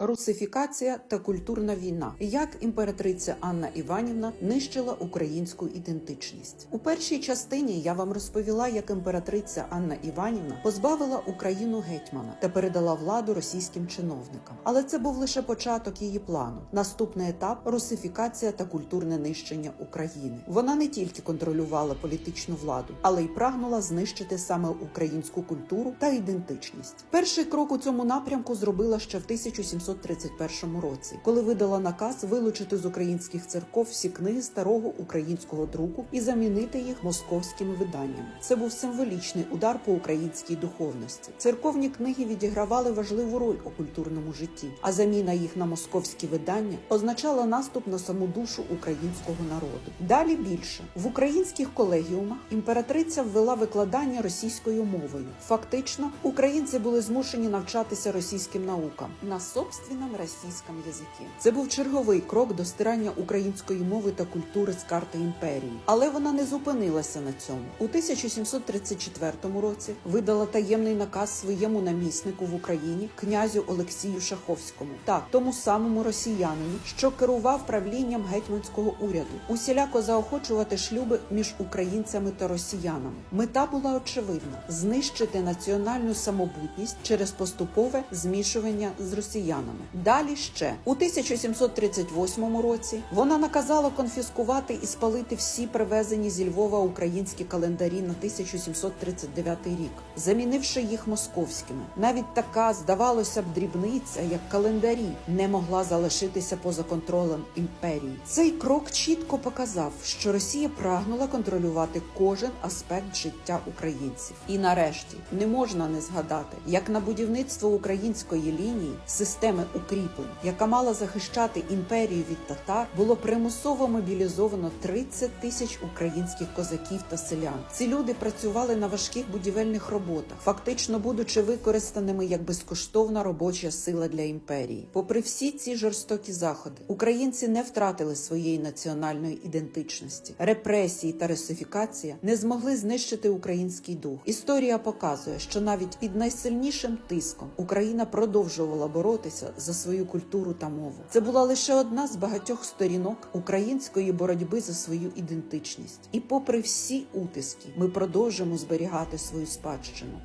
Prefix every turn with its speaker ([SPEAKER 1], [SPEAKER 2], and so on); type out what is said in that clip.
[SPEAKER 1] Русифікація та культурна війна. Як імператриця Анна Іванівна нищила українську ідентичність у першій частині. Я вам розповіла, як імператриця Анна Іванівна позбавила Україну гетьмана та передала владу російським чиновникам. Але це був лише початок її плану. Наступний етап русифікація та культурне нищення України. Вона не тільки контролювала політичну владу, але й прагнула знищити саме українську культуру та ідентичність. Перший крок у цьому напрямку зробила ще в 1731 році, коли видала наказ вилучити з українських церков всі книги старого українського друку і замінити їх московськими виданнями. Це був символічний удар по українській духовності. Церковні книги відігравали важливу роль у культурному житті, а заміна їх на московські видання означала наступ на саму душу українського народу. Далі більше в українських колегіумах імператриця ввела викладання російською мовою. Фактично, українці були змушені навчатися російським наукам на собственному російському язикі. Це був черговий крок до стирання української мови та культури з карти імперії, але вона не зупинилася на цьому. У 1734 році видала таємний наказ своєму наміснику в Україні князю Олексію Шаховському, так тому самому росіянину, що керував правлінням гетьманського уряду, усіляко заохочувати шлюби між українцями та росіянами. Мета була очевидна: знищити національну самобутність через поступове змішування з росіянами. Далі ще у 1738 році вона наказала конфіскувати і спалити всі привезені зі Львова українські календарі на 1739 рік, замінивши їх московськими. Навіть така, здавалося б, дрібниця, як календарі, не могла залишитися поза контролем імперії. Цей крок чітко показав, що Росія прагнула контролювати кожен аспект життя українців. І нарешті не можна не згадати, як на будівництво української лінії системи укріплень, яка мала захищати імперію від татар, було примусово мобілізовано 30 тисяч українських козаків та селян. Ці люди працювали на важких будівельних роботах, фактично будучи використаними як безкоштовна робоча сила для імперії. Попри всі ці жорстокі заходи, українці не втратили своєї національної ідентичності. Репресії та русифікація не змогли знищити український дух. Історія показує, що навіть під найсильнішим тиском Україна продовжувала боротися за свою культуру та мову. Це була лише одна з багатьох сторінок української боротьби за свою ідентичність. І попри всі утиски, ми продовжимо зберігати свою спадщину.